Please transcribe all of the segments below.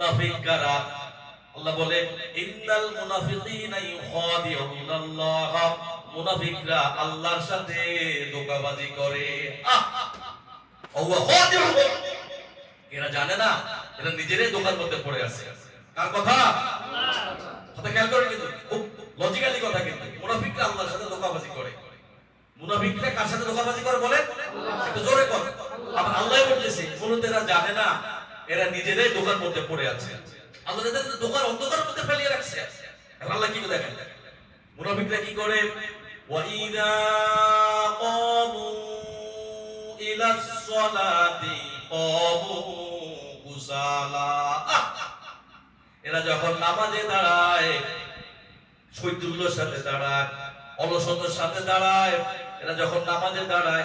মুনাফিক আল্লাহ বলে ইন্নাল মুনাফিকিনা ইউখাদিউনাল্লাহ। মুনাফিকরা আল্লাহর সাথে ধোঁকাবাজি করে। আহ! এরা জানে না এরা নিজেরাই দোকান মধ্যে পড়ে আছে। কার কথা? কথা খেয়াল করেন কিন্তু খুব লজিক্যালি কথা কিন্তু। মুনাফিকরা আল্লাহর সাথে ধোঁকাবাজি করে। মুনাফিকরা কার সাথে ধোঁকাবাজি করে বলে একটু জোরে কর আবার আল্লাহ বলতেছে এরা জানে না এরা নিজেরাই দোকান মধ্যে পড়ে আছে। আল্লাহ তাদের দোকান অন্ধকারের মধ্যে ফেলিয়ে রাখছে। আল্লাহ কি দেখেন মুনাফিকরা কি করে? এরা যখন নামাজে দাঁড়ায় শৈতুল্যর সাথে দাঁড়ায়, অলসতার সাথে দাঁড়ায়, এরা যখন নামাজে দাঁড়ায়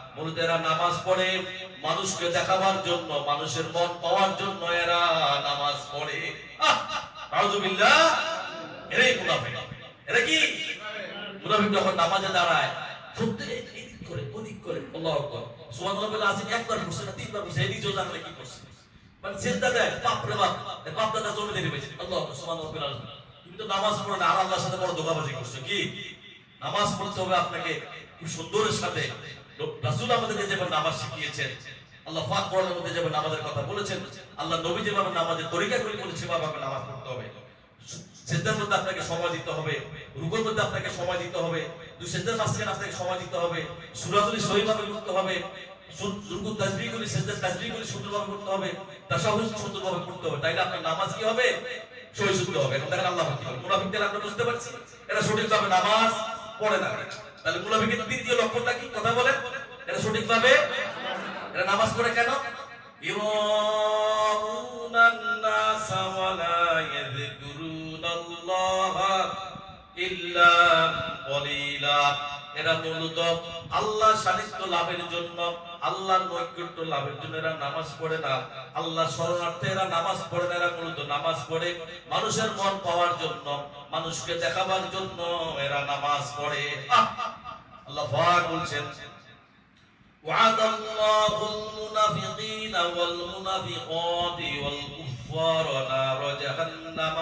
এরা নামাজ পড়ে, মানুষকে দেখাবার জন্য, মানুষের মন পাওয়ার জন্য এরা নামাজ পড়ে। এরাই এরা কি? যখন নামাজে দাঁড়ায় এদিক করে করে একবার না, তিনবার জানলে কি করছে? মানে সেজদা দেয়, বাপ জমি আল্লাহ তুমি তো নামাজ পড়ো না, আর সাথে বড় ধোঁকাবাজি করছ, কি? নামাজ পড়তে হবে আপনাকে খুব সুন্দরের সাথে। রাসূল আমাদেরকে নামাজ শিখিয়েছেন, আল্লাহ পাক কোরআনের মধ্যে নামাজের কথা বলেছেন, আল্লাহ নবী নামাজের তরিকাগুলি নামাজ পড়তে হবে। মধ্যে আপনাকে সময় দিতে হবে, রুকুর মধ্যে আপনাকে সময় দিতে হবে, দুই মাঝখানে আপনাকে সময় দিতে হবে সহিভাবে হবে রুকুর তাসবিহগুলি তাসবিহগুলি সুন্দরভাবে হবে সুন্দরভাবে হবে। তাইলে আপনার নামাজ কি হবে? হবে। এখন দেখেন আল্লাহ মুনাফিকদের বুঝতে পারছি। এরা সঠিকভাবে নামাজ পড়ে না। তাহলে মুনাফিকের তৃতীয় লক্ষণটা কি? কথা বলেন। এটা সঠিকভাবে? এটা নামাজ পড়ে কেন? এরা নামাজ পড়ে না। আল্লাহ শরণার্থে এরা নামাজ পড়ে না, এরা মূলত নামাজ পড়ে মানুষের মন পাওয়ার জন্য, মানুষকে দেখাবার জন্য এরা নামাজ পড়ে। আল্লাহ বলছেন وعد الله المنافقين والمنافقات والكفار نار جهنم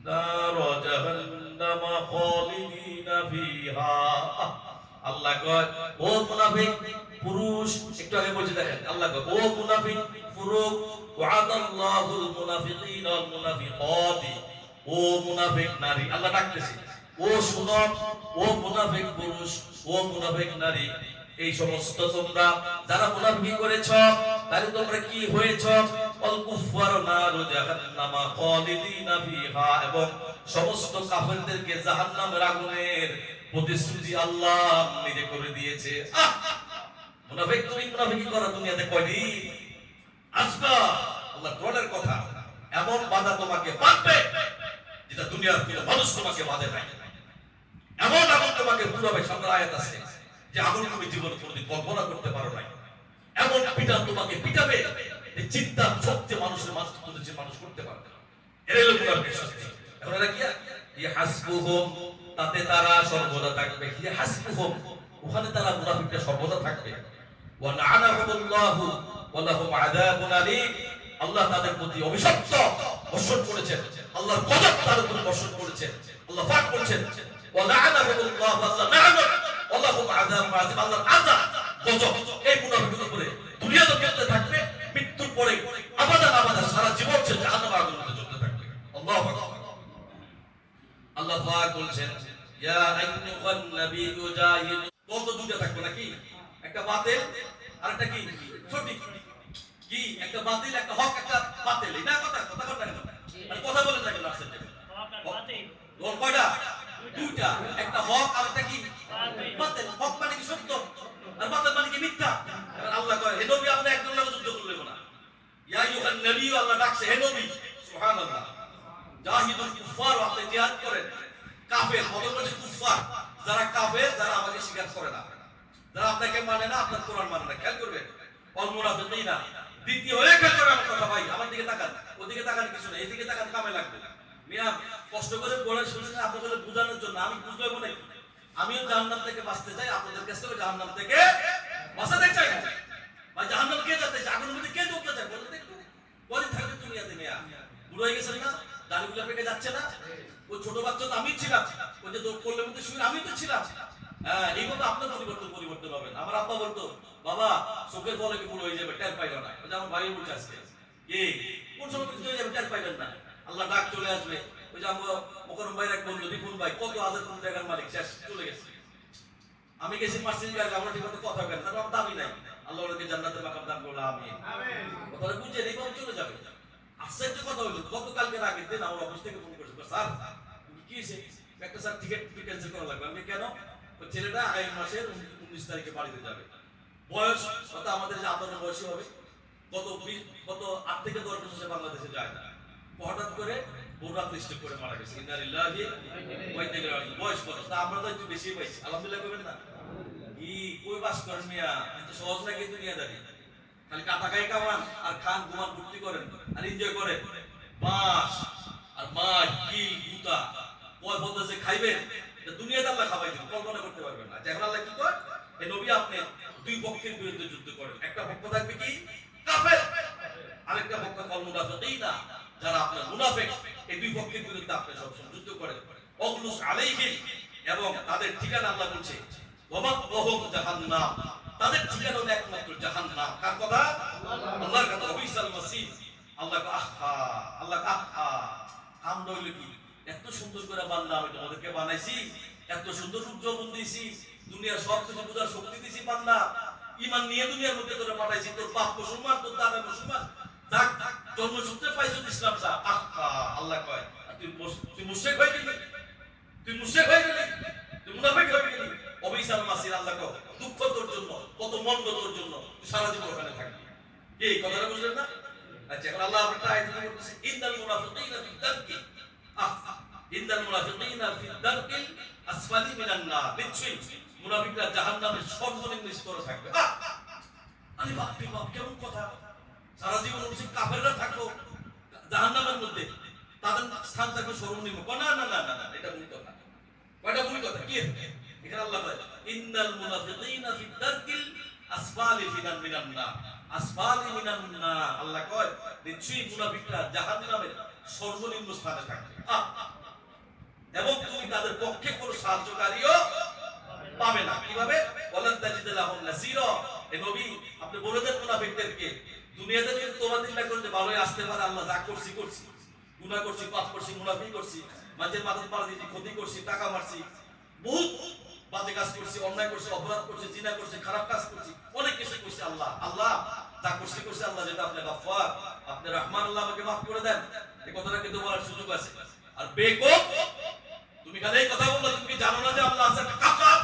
نار جهنم خالدين فيها আল্লাহ কয় ও মুনাফিক পুরুষ একটু আগে বলছি দেখেন আল্লাহ কয় ও মুনাফিক পুরুষ ওয়াদাল্লাহুল মুনাফিকিন ওয়াল মুনাফিকাত ও মুনাফিক নারী আল্লাহ ডাকতেছে ও শুনো ও মুনাফিক পুরুষ ও মুনাফিক নারী এই সমস্ত তোমরা যারা মুনাফিকি করেছ, তাহলে তোমরা কি হয়েছ? অল কুফার নারু জাহান্নামা খালিদিনা ফিহা এবং সমস্ত কাফেরদেরকে জাহান্নামের আগুনের প্রতিশ্রুতি আল্লাহ নিজে করে দিয়েছে। আহ! মুনাফিক, তুমি মুনাফিকি করা দুনিয়াতে কয়দিন? আসবা আল্লাহ কোরআনের কথা এমন বাধা তোমাকে বাঁধবে যেটা দুনিয়ার কোনো মানুষ তোমাকে বাঁধে নাই। এমন আগুন তোমাকে পুরাবে সামনে আয়াত আছে। যে আগুন তুমি জীবনে কোনোদিন কল্পনা করতে পারো নাই। এমন পিটা তোমাকে পিটাবে যে চিন্তা শক্তি মানুষের মানুষ যে মানুষ করতে পারবে না। এর এখন কি তাতে তারা সর্বদা থাকবে। ওখানে তারা সর্বদা থাকবে। আল্লাহ তাদের প্রতি অভিশপ্ত, বর্ষণ করেছেন। আল্লাহর গজব তাদের উপর বর্ষণ করেছেন। আল্লাহ লা'নাহুমুল্লাহু, আল্লাহ ওয়া লাহুম আযাবুন আযীম আল্লাহর আযাব গজব এই মুনাফিকের উপরে দুনিয়াতে চলতে থাকবে মৃত্যুর পরে আবাদা আবাদা সারা জীবন সে জাহান্নাম আগুনের মধ্যে জ্বলতে থাকবে আল্লাহু আকবার আল্লাহ পাক বলছেন ইয়া আইয়ুহান নাবিয়্যু জাহিদ দল তো দুটো থাকবে নাকি একটা বাতিল আর একটা কি সঠিক কি একটা বাতিল একটা হক একটা বাতিল এটা কথা কথা কথা কেন আর কথা বলেন না কেন আসছে দল কয়টা দুইটা একটা হক আর একটা কি বাতিল হক মানে কি সত্য আর বাতিল মানে কি মিথ্যা এবার আল্লাহ কয় হে নবী আপনি একজন লোক যুদ্ধ করলেন না ইয়া আইয়ুহান নাবিয়্যু আল্লাহ ডাকছে হে নবী সুবহানাল্লাহ জাহিদুল কুফার আপনি জিহাদ করেন কাফের বদল বলছে কুফার যারা কাফের যারা আমাকে স্বীকার করে না যারা আপনাকে মানে না আপনার কোরআন মানে না খেয়াল করবেন অল মুনাফিকিনা দ্বিতীয় হয়ে খেয়াল করে আমার কথা ভাই আমার দিকে তাকান ওদিকে তাকান কিছু না এদিকে তাকান কামে লাগবে মিয়া কষ্ট করে পড়ে শুনেছেন আপনাদের বোঝানোর জন্য। আমি বুঝলে বলে আমিও জাহান্নাম থেকে বাঁচতে চাই, আপনাদের কাছ থেকে জাহান্নাম থেকে বাঁচাতে চাই। ভাই, জাহান্নাম কে আগুনের মধ্যে কে ঢুকতে কদিন থাকবে মেয়া বুড়ো হয়ে না? পেকে যাচ্ছে না? ওই ছোট বাচ্চা তো আমি ছিলাম। ওই যে করলে মধ্যে শুয়ে আমি তো ছিলাম। হ্যাঁ এইভাবে আপনার পরিবর্তন পরিবর্তন হবে। আমার আব্বা বলতো, বাবা, চোখের বলে কি বুড়ো হয়ে যাবে, টের পাইল না। আমার ভাই বলছে আজকে কোন সময় কিছু হয়ে যাবে, টের পাইলেন না? আল্লাহ ডাক চলে আসবে। ওই যে আমার মকরম ভাইয়ের এক বন্ধু রিপুন ভাই কত হাজার কোটি টাকার মালিক শেষ চলে গেছে। আমি গেছি মার্সিন গাড়ি আমরা ঠিক মতো কথা কেন তারপর দাবি নাই। আল্লাহ ওনাকে জান্নাতে মাকাম দান করল আমি কথাটা বুঝে এইভাবে চলে যাবে। আশ্চর্য কথা হলো গতকালকের আগের দিন আমার অফিস থেকে ফোন করেছিল স্যার কি হয়েছে? একটা স্যার টিকিট ক্যান্সেল করা লাগবে। আমি কেন? ওই ছেলেটা আগামী মাসের উনিশ তারিখে বাড়িতে যাবে। বয়স কত আমাদের যে আঠারো বয়সী হবে। গত বিশ- গত আট থেকে দশ বছর বাংলাদেশে যায় না। হঠাৎ করে বৌরাত স্ট্রোক করে মারা গেছে। করতে পারবেন না। এখন নবী, আপনি দুই পক্ষের বিরুদ্ধে যুদ্ধ করেন। একটা পক্ষ থাকবে কি? আরেকটা পক্ষ কল যারা আপনার মুনাফিক। এই দুই পক্ষের বিরুদ্ধে আপনি সবসময় যুদ্ধ করেন। অগলুস আলাইহিম এবং তাদের ঠিকানা আল্লাহ বলছে, ওয়ামাত ওহুম জাহান্নাম। তাদের ঠিকানা হলো একমাত্র জাহান্নাম। কার কথা? আল্লাহর কথা। অবিসাল মাসিদ আল্লাহ আহা আল্লাহ আহা। কাম রইল কি? এত সুন্দর করে বান্দা আমি তোমাদেরকে বানাইছি। এত সুন্দর উজ্জ্বল দিয়েছি। দুনিয়ার সব কিছু বোঝার শক্তি দিয়েছি বান্দা। ইমান নিয়ে দুনিয়ার মধ্যে তোরা পাঠাইছি। তোর বাপ মুসলমান, তোর দাদা মুসলমান। যাক জন্মসূত্রে পাইছো ইসলামটা আহা আল্লাহ কয় তুই তুই মুশরিক হয়ে গেলি। তুই মুশরিক হয়ে গেলি। না? আচ্ছা এখন আল্লাহ একটা আয়াত স্তরে থাকবে! আরে বাপ রে কেমন কথা। সারা জীবন অবশ্যই কাফেররা থাকল, জাহান্নামের মধ্যে। তাদের স্থান থাকবে সর্বনিম্ন না না না না না, এটা ভুল কথা। কয়টা ভুল কথা? কি এখানে আল্লাহ বলে ইন্নাল মুনাফিকিনা ফি দারকিল আসফালি ফিনান মিনান নার। আসফালি মিনান নার। আল্লাহ কয়, নিশ্চয়ই মুনাফিকরা জাহান্নামের সর্বনিম্ন স্থানে থাকবে। এবং তুমি তাদের পক্ষে কোনো সাহায্যকারীও পাবে না। কীভাবে? ওয়ালান তাজিদ লাহুম নাসীরা। এ নবী, আপনি বলে দেন মুনাফিকদেরকে দুনিয়াতে যদি তোবা দিন না করলে ভালোই আসতে পারে, আল্লাহ যা করছি করছি। গুনাহ করছি, পাপ করছি, মুনাফিক করছি মাঝে মাথা পাড়া দিয়েছি ক্ষতি করছি, টাকা মারছি, বহুত বাজে কাজ করছি, অন্যায় করছি, অপরাধ করছি, জিনা করছি, খারাপ কাজ করছি, অনেক কিছু করছি আল্লাহ। আল্লাহ যা করছি করছি, আল্লাহ যেটা আপনি গাফফার, আপনি রহমান, আল্লাহ আমাকে মাফ করে দেন। এই কথাটা কিন্তু বলার সুযোগ আছে। আর বেকুব, তুমি খালি এই কথা বলল, তুমি জানো না যে আল্লাহ আছে কাফার?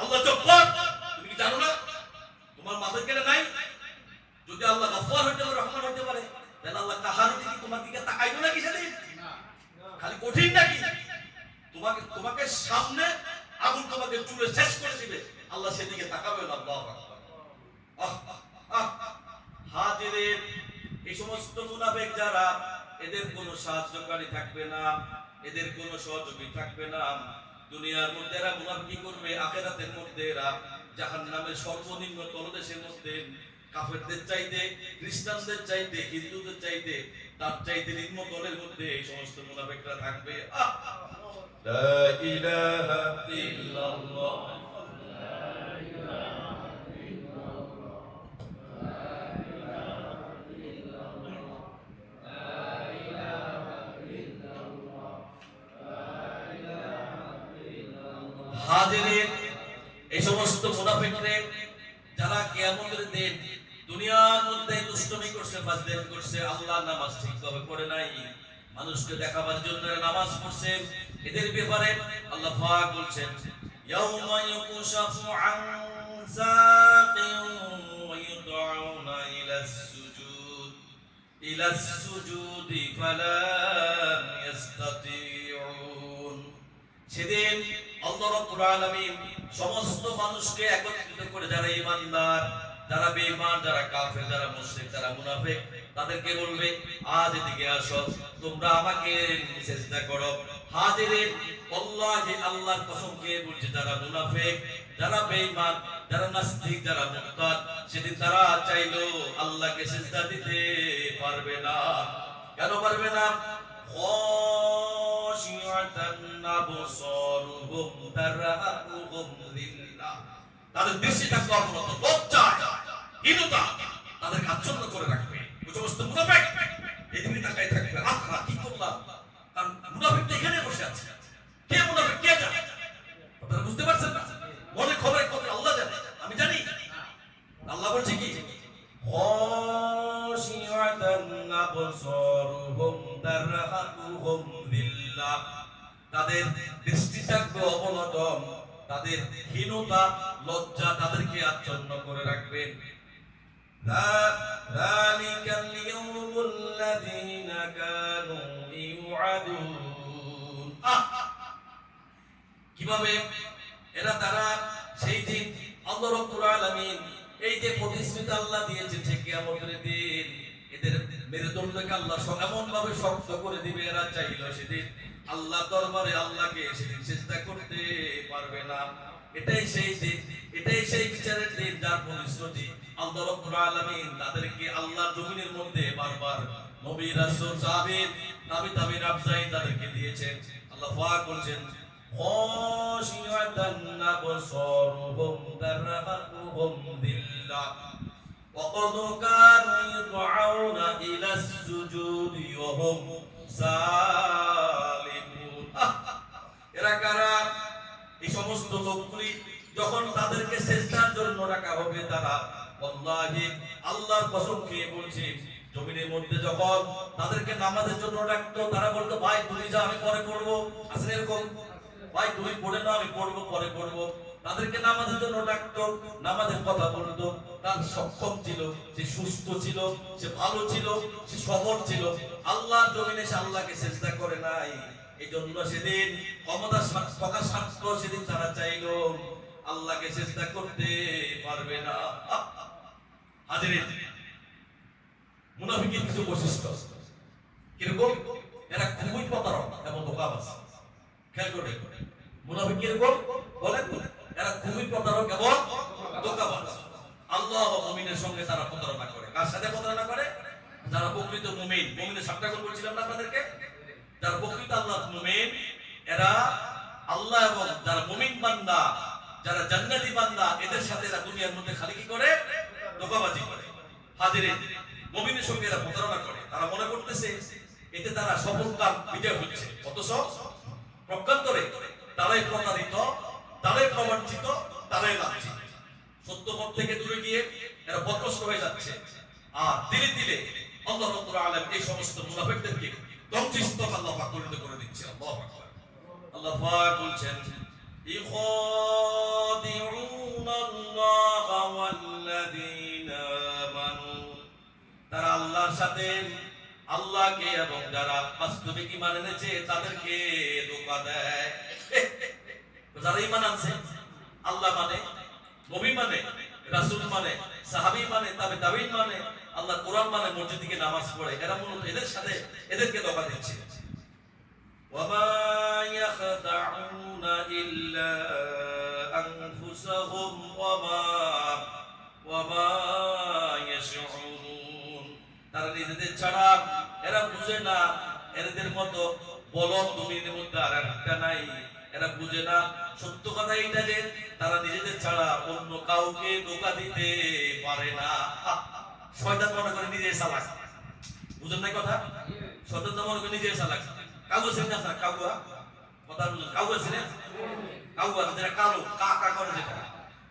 আল্লাহ জব্বার। তুমি জানো না? তোমার মাথায় কেটে নাই? যদি আল্লাহ গফফার হইতে পারে, রহমান হইতে পারে, তাহলে আল্লাহ কাহার দিকে তোমার দিকে তাকাইবো নাকি সেদিন? খালি কঠিন নাকি? তোমাকে তোমাকে সামনে আগুন তোমাকে চুলে শেষ করে দিবে। আল্লাহ সেদিকে তাকাবে না হাজিরের এই সমস্ত মুনাফিক যারা, এদের কোনো সাহায্যকারী থাকবে না, এদের কোনো সহযোগী থাকবে না। দুনিয়ার মধ্যে এরা মুনাফিকি করবে? আখেরাতের মধ্যে এরা জাহান্নামের সর্বনিম্ন তলদেশের মধ্যে কাফেরদের চাইতে খ্রিস্টানদের চাইতে হিন্দুদের চাইতে তার চাইতে নিম্ন দলের মধ্যে এই সমস্ত মুনাফিকরা থাকবে। হাজিরের এই সমস্ত মুনাফিকরে যারা কিয়ামতের দিন দুনিয়ার মধ্যে দুষ্টমি করছে ফাজলামি করছে, আল্লাহ নামাজ ঠিকভাবে পড়ে নাই। মানুষকে দেখাবার জন্য নামাজ পড়ছে। এদের ব্যাপারে আল্লাহ পাক বলছেন, ইয়াউমা ইউকশাফু আন সাকিন ওয়া ইউদউনা ইলাস সুজুদ। ইলাস সুজুদি ফালা ইয়াস্তাতিউন। সেদিন আল্লাহ রাব্বুল আলামিন সমস্ত মানুষকে একত্রিত করে যারা ঈমানদার যারা বেঈমান, যারা কাফের, যারা মুশরিক, যারা মুনাফিক, তাদেরকে বলবে, আজ এদিকে আসো, তোমরা আমাকে সিজদা করো। আল্লাহি আল্লাহর কসম খেয়ে যারা মুনাফিক, যারা বেঈমান, যারা নাস্তিক, যারা সেদিন তারা চাইলো আল্লাহকে দিতে পারবে না। কেন পারবে না? তাদের দৃষ্টি থাকবে লজ্জায়। হীনতা তাদের আচ্ছন্ন করে রাখবে। ওই সমস্ত মুনাফিক এদিকে তাকাই থাকবে। আহা কি করলাম? কারণ মুনাফিক তো এখানে বসে আছে। কে মুনাফিক? কে জানে? আপনারা বুঝতে পারছেন না? মনে খবরে খবর আল্লাহ জানে। আমি জানি। আল্লাহ বলছে কি? লিল্লাহ তাদের দৃষ্টি থাকবে তাদের হীনতা, লজ্জা তাদেরকে আচ্ছন্ন করে রাখবে ذلك اليوم الذين كانوا يوعدون আহ! কিভাবে এরা তারা সেই দিন আল্লাহ রাব্বুল আলামিন এই যে প্রতিশ্রুতি আল্লাহ দিয়েছেন সে কিয়ামতের দিন এদের মেরুদণ্ডকে আল্লাহ স- এমন ভাবে শক্ত করে দিবে এরা চাইলো সেদিন আল্লাহ দরবারে আল্লাহকে সেদিন চেষ্টা করতে পারবে না এটাই সেই দিন এটাই সেই বিচারের দিন যার প্রতিশ্রুতি আল্লাহ রাব্বুল আলামিন তাদেরকে আল্লাহর জমিনের মধ্যে বারবার নবী রাসূল সাহাবীর তাবি তাবির আফজাই তাদেরকে দিয়েছেন আল্লাহ পাক বলছেন خاشعة أبصارهم ترهقهم ذلة وقد كانوا يدعون إلى السجود وهم سالمون এরা কারা এই সমস্ত লোকগুলি যখন তাদেরকে চেষ্টার জন্য রাখা হবে তারা ওয়াল্লাহি, আল্লাহর কসম খেয়ে বলছি, জমিনের মধ্যে যখন তাদেরকে নামাজের জন্য ডাকতো, তারা বলতো, ভাই, তুমি যা, আমি পরে পড়ব। আসলে এরকম, ভাই, তুমি পড়ে নাও, আমি পড়ব, পরে পড়ব। তাদেরকে নামাজের জন্য ডাকতো, নামাজের কথা বলতো। তার সক্ষম ছিল, সে সুস্থ ছিল, সে ভালো ছিল, সে সবল ছিল। আল্লাহর জমিনে সে আল্লাহকে চেষ্টা করে নাই। এই জন্য সেদিন ক্ষমতা প্রকাশ স্বার্থ সেদিন তারা চাইলো আল্লাহকে চেষ্টা করতে পারবে না। হাজির মুনাফিকের কিছু বৈশিষ্ট্য। কীরকম? এরা খুবই প্রতারক এবং ধোকাবাজ। খেয়াল করে মুনাফিক কীরকম বলেন এরা খুবই প্রতারক এবং ধোকাবাজ। আল্লাহ মুমিনের সঙ্গে তারা প্রতারণা করে। কার সাথে প্রতারণা করে? যারা প্রকৃত মুমিন। মুমিনের সাতটা গুণ বলছিলাম না আপনাদেরকে? যারা প্রকৃত আল্লাহ মুমিন, এরা আল্লাহ এবং যারা মুমিন বান্দা যারা জান্নাতি বান্দা, এদের সাথে এরা দুনিয়ার মধ্যে খালি কি করে? ধোকাবাজি করে। হাজিরে মুমিনের সঙ্গে এরা প্রতারণা করে। তারা মনে করতেছে, এতে তারা সফল বিজয় হচ্ছে। অথচ প্রজ্ঞান্তরে তারাই প্রতারিত, তারাই প্রবঞ্চিত তারাই লাঞ্ছিত। সত্য পথ থেকে দূরে গিয়ে এরা পথভ্রষ্ট হয়ে যাচ্ছে। আর ধীরে ধীরে আল্লাহ রাব্বুল আলামিন এই সমস্ত মুনাফিকদেরকে ধ্বংসিত আল্লাহ পাক করে দিচ্ছে। আল্লাহু আল্লাহ বলছেন দেয়। যারা ঈমান আনছে, আল্লাহ মানে নবী মানে রাসূল মানে সাহাবী মানে তবে তাবিন মানে আল্লাহ কোরআন মানে মসজিদ থেকে নামাজ পড়ে। এরা মূলত এদের সাথে এদেরকে ধোঁকা দিচ্ছে। وما يخدعون إلا أنفسهم وما وما يشعرون তারা নিজেদের ছাড়া এরা বুঝে না এদের মতো বলদ দুনিয়ার মধ্যে আর একটা নাই এরা বুঝে না সত্য কথা এইটা যে তারা নিজেদের ছাড়া অন্য কাউকে ধোকা দিতে পারে না শয়তান মনে করে নিজে চালাক বুঝেন না কথা শয়তান তো মনে করে নিজে চালাক কাউকে চিনেন আপনারা? কাউয়া কথা বুঝুন কাউকে চিনেন কাউয়া যেটা কালো কা করে যেটা।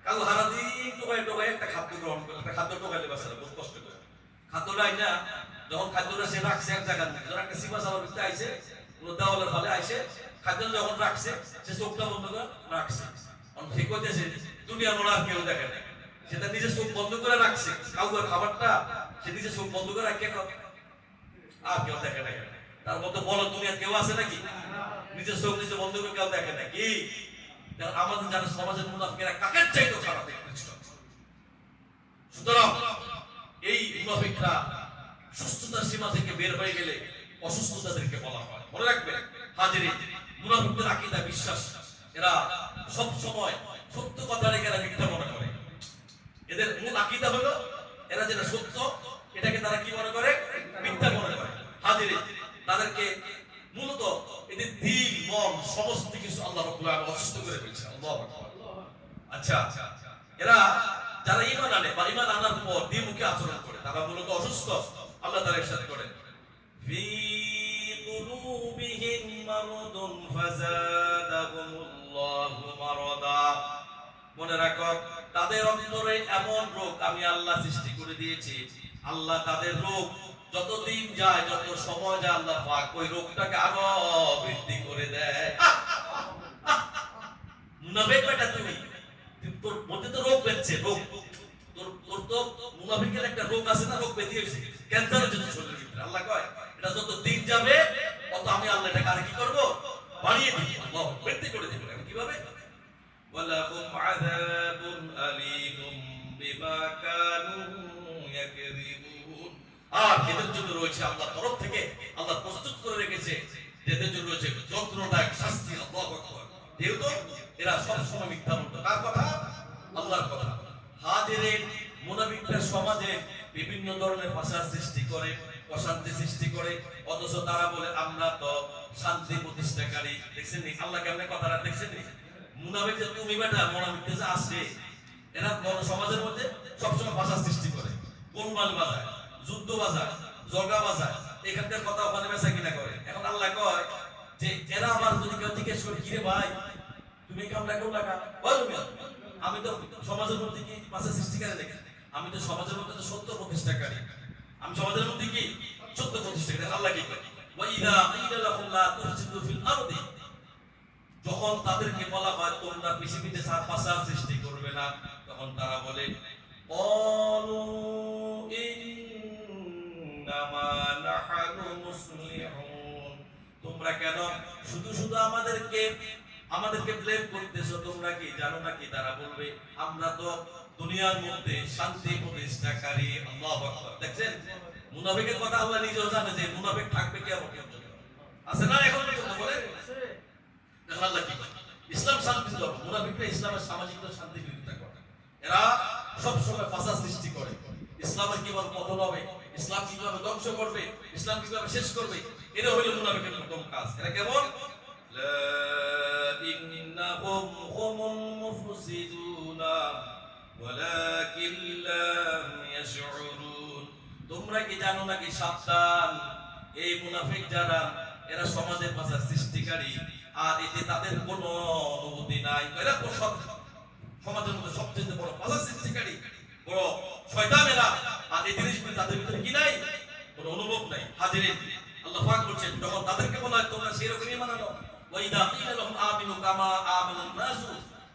কাউ হারা দিন টোকাই টোকাই একটা খাদ্য গ্রহণ করে, একটা খাদ্য টোকাইলে বাচ্চারা বহুত কষ্ট করে। খাদ্যটা আইনা, যখন খাদ্যটা সে রাখছে এক জায়গার মধ্যে, যখন একটা সিপা সালার ভিতরে কোনো দেওয়ালের ফলে আইছে, খাদ্য যখন রাখছে, সে চোখটা বন্ধ করে রাখছে। কারণ ঠিক হইতেছে দুনিয়ার মনে আর কেউ দেখে না। সেটা নিজে চোখ বন্ধ করে রাখছে। কাউকে খাবারটা সে নিজে চোখ বন্ধ করে রাখে আর কেউ দেখে না তার মধ্যে বলো, দুনিয়ার কেউ আছে নাকি? নিজের চোখ নিজে বন্ধ কেউ দেখে না কি? কারণ আমাদের যারা সমাজের মুনাফিকেরা কাকের চাইতেও খারাপ সুতরাং এই মুনাফিকরা সুস্থতার সীমা থেকে বের হয়ে গেলে অসুস্থতাদেরকে বলা হয়। মনে রাখবে, হাজিরি মুনাফিকদের আকীদা, বিশ্বাস, এরা সব সময় সত্য কথা রেখে এরা মিথ্যা মনে করে। এদের মূল আকীদা হলো, এরা যেটা সত্য, এটাকে তারা কি মনে করে? মিথ্যা মনে করে। হাজিরি তাদেরকে মূলত এদের দিল মন, সমস্ত কিছু আল্লাহ রাব্বুল আলামিন অসুস্থ করে ফেলছে। আল্লাহু আচ্ছা এরা যারা ঈমান আনে বা ঈমান আনার পর দ্বিমুখী আচরণ করে, তারা মূলত অসুস্থ, আল্লাহ তাআলা ইরশাদ করেন। ফি কুলুবিহিম মারদুন ফাযাদাহুমুল্লাহু মারাদা। মনে রাখো, তাদের অন্তরে এমন রোগ আমি আল্লাহ সৃষ্টি করে দিয়েছি। আল্লাহ তাদের রোগ যতদিন যায় যত সময় যায় আল্লাহ পাক ওই রোগটাকে আরো বৃদ্ধি করে দেয় মুনাফিক বেটা তুমি তুই- তোর মধ্যে তো রোগ বেঁচছে রোগ তোর তোর তো মুনাফিকের একটা রোগ আছে না রোগ বেঁধে হয়েছে ক্যান্সার হচ্ছে তোর শরীরের ভিতরে আল্লাহ কয় এটা যত দিন যাবে তত আমি আল্লাহ এটাকে আর কি করবো বাড়িয়ে দিই আল্লাহ বৃদ্ধি করে দিব কিভাবে ولهم عذاب أليم بما كانوا يكذبون আর এদের জন্য রয়েছে আল্লাহর তরফ থেকে আল্লাহ প্রস্তুত করে রেখেছে। এদের জন্য রয়েছে যন্ত্রণাদায়ক শাস্তি, আল্লাহু যেহেতু এরা সব সময় মিথ্যা বলতো। কার কথা? আল্লাহর কথা। হাজিরের মুনাফিকরা সমাজে বিভিন্ন ধরনের ভাষা সৃষ্টি করে, অশান্তি সৃষ্টি করে। অথচ তারা বলে, আমরা তো শান্তি প্রতিষ্ঠাকারী। দেখছেন নি আল্লাহ কেমনে কথাটা দেখছেন নি মুনাফিক যে, তুমি বেটা মুনাফিক যে আসে এরা সমাজের মধ্যে সবসময় ভাষা সৃষ্টি করে। কোনবাল বাজায়? যুদ্ধ বাজার জগা বাজার, এখানকার কথা ওখানে বেচা কিনা করে। এখন আল্লাহ কয় যে, এরা আমার যদি কেউ জিজ্ঞেস করে, কিরে ভাই, তুমি কামলা কেউ লাগা আমি তো সমাজের মধ্যে কি মাসে সৃষ্টিকারী দেখেন আমি তো সমাজের মধ্যে তো সত্য প্রতিষ্ঠাকারী। আমি সমাজের মধ্যে কি সত্য প্রতিষ্ঠাকারী? আল্লাহ কি করে ওয়াইদা কিলা লাহুম লা ফিল আরদি। যখন তাদেরকে বলা হয়, তোমরা পৃথিবীতে ফাসাদ সৃষ্টি করবে না, তখন তারা বলে অলু তোমরা কেন? শুধু শুধু আমাদেরকে আমাদেরকে ব্লেম করতেছো তোমরা কি? জানো না কি তারা বলবে? আমরা তো দুনিয়ার মধ্যে শান্তি প্রতিষ্ঠাকারী, আল্লাহু দেখছেন? মুনাফিকের কথা আল্লাহ নিজেও জানে যে মুনাফিক থাকবে কেমন পর্যন্ত? আছে না এখন বলেন। আল্লাহ কি। ইসলাম শান্তি ধর্ম মুনাফিকরা ইসলামের সামাজিক শান্তি বিরোধিতা করে। এরা সব সময় ফাসাদ সৃষ্টি করে। ইসলামের কীভাবে পতন হবে? ইসলাম কীভাবে ধ্বংস করবে? ইসলাম কীভাবে শেষ করবে? এটা হইল মুনাফিকের প্রথম কাজ। এরা কেমন? ইন্নাহুম হুমুল মুফসিদুনা, ওয়ালাকিন লাম ইয়াশউরুন। তোমরা কি জানো নাকি সাবধান? এই মুনাফিক যারা, এরা সমাজের ভাষা সৃষ্টিকারী, আর এতে তাদের কোনো অনুভূতি নাই। এরা সমাজের মধ্যে সবচেয়ে বড় ভাষা সৃষ্টিকারী, বড় শয়তানেরা। আর এই জিনিসগুলি তাদের ভিতরে কি নাই? কোনো অনুভব নাই। হাজিরিন। আল্লাহ পাক বলছেন, যখন তাদেরকে বলা হয়, তোমরা সেরকমই ঈমান আনো ওয়া লাহুম আমিনু কামা আমানান নাস,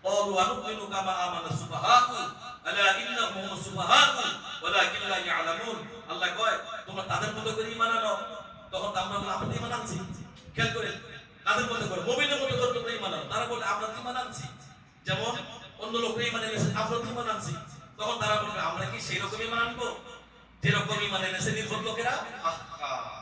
ক্বালু আনুমিনু কামা আমানা সুবহাক আলা ইন্নাহুম সুবহাক ওয়ালাকিন লা ইয়ালামুন। আল্লাহ কয়, তোমরা তাদের মতো করে ঈমান তখন আমরা বলি, আমরা ঈমান আনছি। খেয়াল তাদের মতো করে মুমিনের মতো করে তোমরা ঈমান তারা বলে, আমরা ঈমান আনছি। যেমন, অন্য লোকরা ঈমান এনেছে, আমরা ঈমান আনছি। তখন তারা বলবে, আমরা কি সেই মানবো যেরকম ঈমান এনেছে নির্ভর লোকেরা, আহা!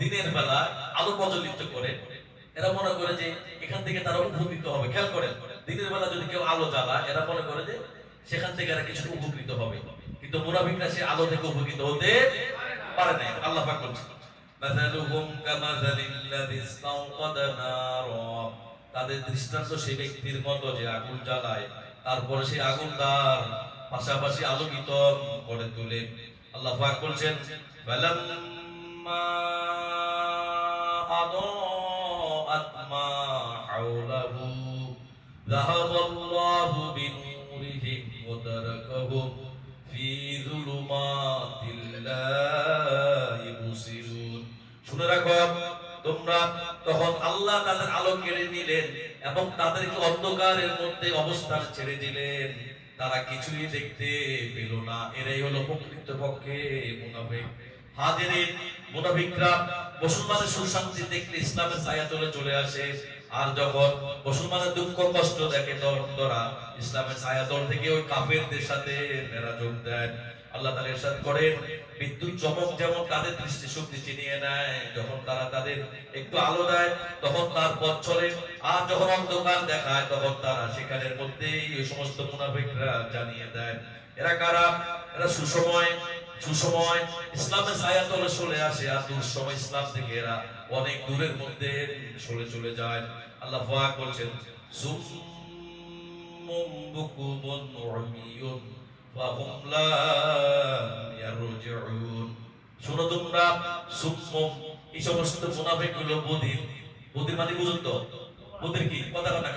দিনের বেলা আলো প্রজ্বলিত করে। এরা মনে করে যে এখান থেকে তারা উপকৃত হবে। খেয়াল করেন, দিনের বেলা যদি কেউ আলো জ্বালা এরা মনে করে যে সেখান থেকে এরা কিছু উপকৃত হবে। কিন্তু মুনাফিকরা সে আলো থেকে উপকৃত হতে পারে না আল্লাহ পাক মাযালুহুম কামাযালিল্লাযী ইসতাওকাদা নারা। তাদের দৃষ্টান্ত সেই ব্যক্তির মতো যে আগুন জ্বালায়, তারপরে সেই আগুন তার পাশাপাশি আলোকিত করে তোলে। আল্লাহ পাক বলছেন ما أضاءت শুনে রাখো, তোমরা তখন আল্লাহ তাদের আলো কেড়ে নিলেন এবং তাদেরকে অন্ধকারের মধ্যে অবস্থান ছেড়ে দিলেন। তারা কিছুই দেখতে পেল না। এরাই হলো প্রকৃত পক্ষে মুনাফিক। হাজিরিন মুসলমানের দেখলে ইসলামের ছায়া চলে চলে আসে। আর যখন মুসলমানের দুঃখ, কষ্ট দেখে ইসলামের ছায়া থেকে ওই সাথে মেরা যোগ দেয় আল্লাহ তাআলা ইরশাদ করেন, বিদ্যুৎ চমক যেমন তাদের দৃষ্টি শক্তি চিনিয়ে নেয়, যখন তারা তাদের একটু আলো দেয়, তখন তার পথ চলে। আর যখন অন্ধকার দেখায়, তখন তারা সেখানের মধ্যেই ওই সমস্ত মুনাফিকরা জানিয়ে দেয়। এরা কারা? এরা সুসময় সুসময় ইসলামের ছায়া তলে চলে আসে, আর দুঃসময় ইসলাম থেকে এরা অনেক দূরের মধ্যে সরে চলে যায়। আল্লাহ বলছেন শোনো তোমরা এই সমস্ত বদির বদির মানে বুঝুন তো বদির কি? কথা কথা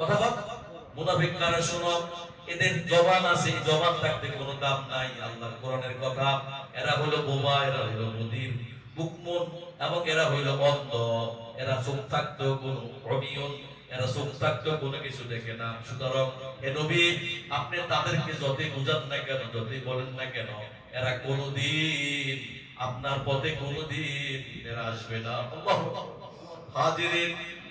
কথা কথা মুনাফিক কারা শোনো এদের জবান আছে জবান থাকতে কোনো দাম নাই, আল্লাহর কোরআনের কথা। এরা হলো বোমা, এরা হলো বদির বুকমন এবং এরা হইল অন্ধ। এরা চোখ থাকতেও কোনো অনিয়ন এরা চোখ কোনো কিছু দেখে না। সুতরাং এ নবী, আপনি তাদেরকে যতই না কেন, যতই বলেন না কেন, এরা কোনোদিন আপনার পথে কোনোদিন এরা আসবে না।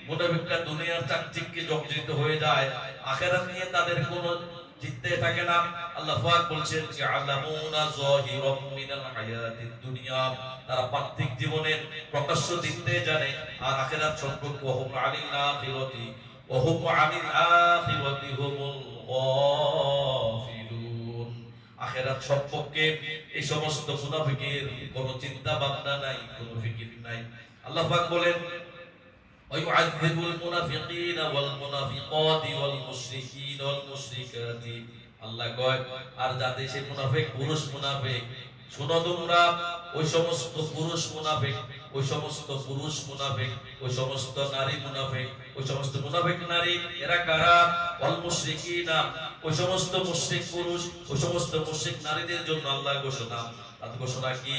মুনাফিকরা দুনিয়ার চাকচিক্যে জর্জরিত হয়ে যায়। আখেরাত নিয়ে তাদের কোনো চিন্তে থাকে না। আল্লাহ বলছেন যে আলামুনা মিনাল হায়াতিদ দুনিয়া। তারা পার্থিব জীবনের প্রকাশ্য জানে, আর আখেরাত সম্পর্কে আখিরাতি হুমুল আখেরাত সম্পর্কে এই সমস্ত মুনাফিকের কোনো চিন্তা ভাবনা নাই, কোনো ফিকির নাই। আল্লাহ পাক বলেন ويعذب المنافقين والمنافقات والمشركين والمشركات আল্লাহ কয় আর যাতে সে মুনাফিক পুরুষ মুনাফিক শুনো তোমরা ওই সমস্ত পুরুষ মুনাফিক ওই সমস্ত পুরুষ মুনাফিক ওই সমস্ত নারী মুনাফিক ওই সমস্ত মুনাফিক নারী এরা কারা ওয়াল মুশরিকিনা ওই সমস্ত মুশরিক পুরুষ ওই সমস্ত মুশরিক নারীদের জন্য আল্লাহর ঘোষণা তার ঘোষণা কি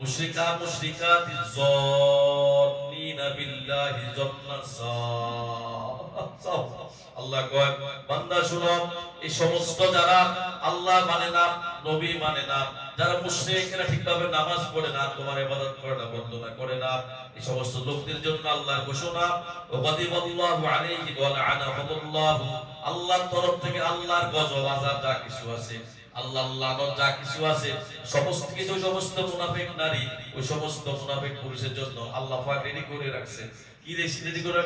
মুশরিকা, মুশরিকাত যন্নিনা বিল্লাহি জান্নাসা আল্লাহ কয়, বান্দা শুনো, এই সমস্ত যারা আল্লাহ মানে না, নবী মানে না, যারা মুশরিক এরা ঠিকভাবে নামাজ পড়ে না, তোমার ইবাদত করে না বন্দনা করে না। এই সমস্ত লোকদের জন্য আল্লাহর ঘোষণা, ওয়াদিবাল্লাহু আলাইহি ওয়া আল্লাহর তরফ থেকে আল্লাহর গজব, আযাব যা কিছু আছে আল্লাহ যা কিছু আছে, সমস্ত কিছু সমস্ত মুনাফিক নারী, ওই সমস্ত মুনাফিক পুরুষের জন্য আল্লাহ রেডি করে কি রেডি করে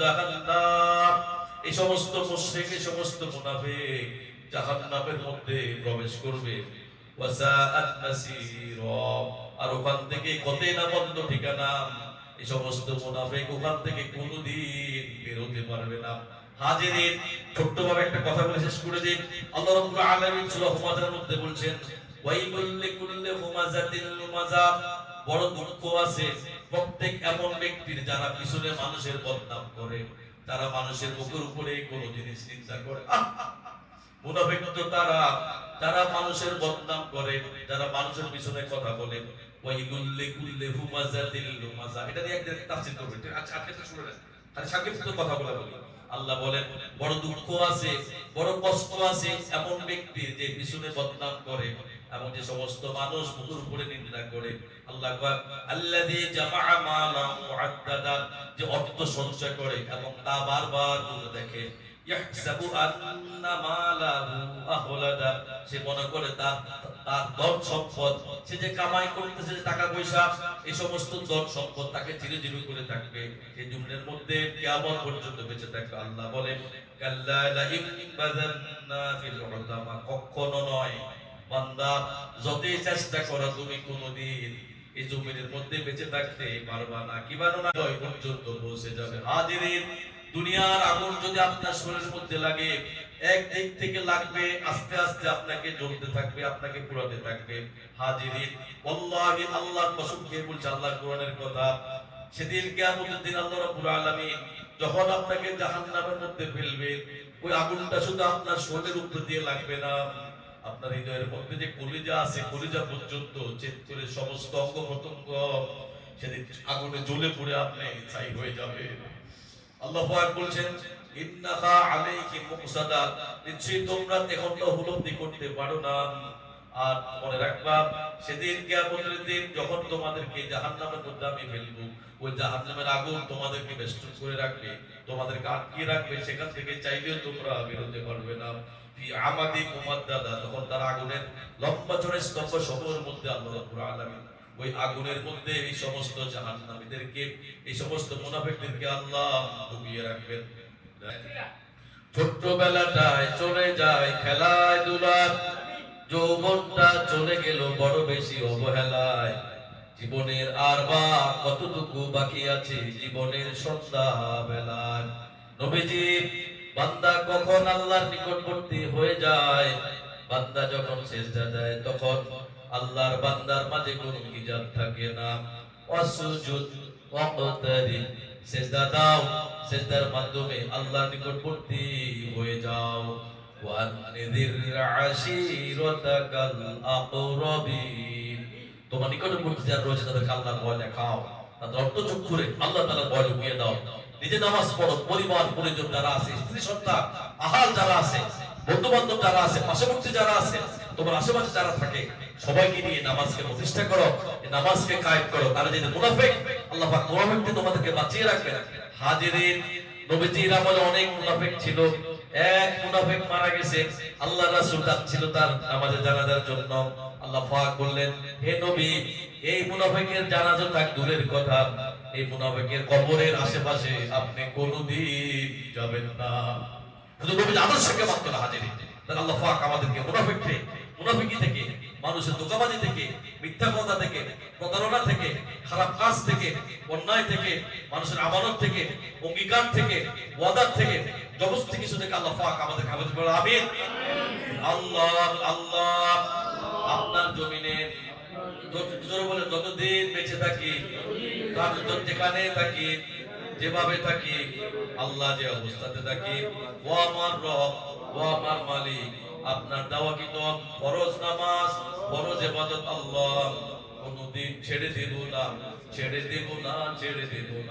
জাহান্নাম। এই সমস্ত মুশরিক, এই সমস্ত মুনাফিক জাহান্নামের মধ্যে প্রবেশ করবে। ওয়াসাআত মাসীরা আর ওখান থেকে কতই না বন্ধ ঠিকানা? এই সমস্ত মুনাফিক ওখান থেকে কোনোদিন বেরোতে পারবে না। হাজিরিন একটা কথা বলে শেষ করে দিন আল্লাহ রাব্বুল আলামিন সূরা হুমাযার মধ্যে বলছেন, ওয়াইলুল লিকুল্লি হুমাযাতিল লুমাযা। বড় দুঃখ আছে, প্রত্যেক এমন ব্যক্তির যারা পিছনে মানুষের বদনাম করে, তারা মানুষের মুখের উপরে কোন জিনিস চিন্তা করে! মুনাফিক তো তারা যারা মানুষের বদনাম করে, যারা মানুষের পিছনে কথা বলে। আল্লাহ বলেন, বড় দুঃখ আছে, বড় কষ্ট আছে এমন ব্যক্তি যে পিছনে বদনাম করে এবং যে সমস্ত মানুষ মুখের উপরে নিন্দা করে। আল্লাহ আল্লাযী জামাআ মুআদ্দাদা যে অর্থ সঞ্চয় করে এবং তা বারবার দেখে। সে মনে করে তার তার সম্পদ। সে যে কামাই করতেছে, যে টাকা পয়সা, এই সমস্ত ধন সম্পদ তাকে চিরজীবী করে থাকবে। এই জীবনের মধ্যে কিয়ামত পর্যন্ত বেঁচে থাকবে আল্লাহ বলেন, কাল্লা লা ইবাদান্না ফিল উদামা। কখনো নয়, বান্দা, যতই চেষ্টা করো তুমি কোনোদিন এই জমিনের মধ্যে বেঁচে থাকতে পারবা না। কি না? পর্যন্ত পৌঁছে যাবে। হাজিরিন দুনিয়ার আগুন যদি আপনার শরীরের মধ্যে লাগে, এক দিক থেকে লাগবে, আস্তে আস্তে আপনাকে জ্বলতে থাকবে, আপনাকে পুরাতে থাকবে। হাজিরিন আল্লাহি আল্লাহ কসম খেয়ে বলছে আল্লাহর কোরআনের কথা। সেদিন কিয়ামতের আল্লাহ রাব্বুল আলামিন যখন আপনাকে জাহান্নামের মধ্যে ফেলবে, ওই আগুনটা শুধু আপনার শরীরের উপর দিয়ে লাগবে না, আপনার হৃদয়ের মধ্যে যে কলিজা আছে, কলিজা পর্যন্ত চেত করে সমস্ত অঙ্গ প্রত্যঙ্গ সেদিন আগুনে জ্বলে পড়ে আপনি ছাই হয়ে যাবে আল্লাহ আগুন তোমাদেরকে করে রাখবে রাখবে, সেখান থেকে চাইলেও তোমরা বেরোতে পারবে না। আমাদি মুমাদ্দাদা, তখন তার আগুনের লম্বা চড়ে স্তম্ভ সমূহের মধ্যে আল্লাহ রাব্বুল ওই আগুনের মধ্যে এই সমস্ত জাহান্নামীদেরকে, এই সমস্ত মুনাফিকদেরকে আল্লাহ ডুবিয়ে রাখবেন। ছোট্টবেলাটায় চলে যায় খেলায় দুলার যৌবনটা চলে গেল বড় বেশি অবহেলায়। জীবনের আর বা কতটুকু বাকি আছে জীবনের সন্ধ্যা বেলায় নবীজি, বান্দা কখন আল্লাহর নিকটবর্তী হয়ে যায়? বান্দা যখন সেজদা দেয় তখন আল্লাহর বান্দার মাঝে কোনো হিজাব থাকে না। অসুজুদ ওয়াকতারি সেজদা দাও, সেজদার মাধ্যমে আল্লাহর নিকটবর্তী হয়ে যাও। যারা রয়েছে আল্লাহ লুকিয়ে দাও। নামাজ পড়ো যারা আছে আহাল যারা আছে বন্ধু বান্ধব যারা আছে, পার্শ্ববর্তী যারা আছে তোমার আশেপাশে যারা থাকে, সবাইকে নিয়ে নামাজকে প্রতিষ্ঠা করো নামাজকে কায়েম করো। তারা যদি মুনাফিক, আল্লাহ পাক তোমাদেরকে বাঁচিয়ে রাখবেন। হাজিরিন, নবীজির আমলে অনেক মুনাফিক ছিল। এক মুনাফিক মারা গেছে। আল্লাহ রাসূল ছিল তার নামাজে জানাজার জন্য। আল্লাহ পাক বললেন, হে নবী, এই মুনাফিকের জানাজা থাক দূরের কথা। এই মুনাফিকের কবরের আশেপাশে আপনি কোনোদিন যাবেন না। শুধু নবীর আদর্শকে মাত্র হাজিরি আল্লাহ পাক আমাদেরকে মুনাফিক মুনাফিকি থেকে, মানুষের দোকাবাজি থেকে মিথ্যা কথা থেকে, প্রতারণা থেকে, খারাপ কাজ থেকে, অন্যায় থেকে, মানুষের আমানত থেকে, অঙ্গীকার থেকে, ওয়াদার থেকে জবস্তি কিছু থেকে আল্লাহ পাক আমাদের কাগজ বলে, আমিন। আল্লাহ আল্লাহ, আপনার জমিনে বলে যতদিন বেঁচে থাকি তার যেখানে থাকি, যেভাবে থাকি, আল্লাহ যে অবস্থাতে থাকি, ও আমার রব, ও আমার মালিক আপনার দেওয়া তো ফরজ নামাজ? ফরজ ইবাদত আল্লাহ। কোনদিন ছেড়ে দেব না, ছেড়ে দেব না, ছেড়ে দেব না।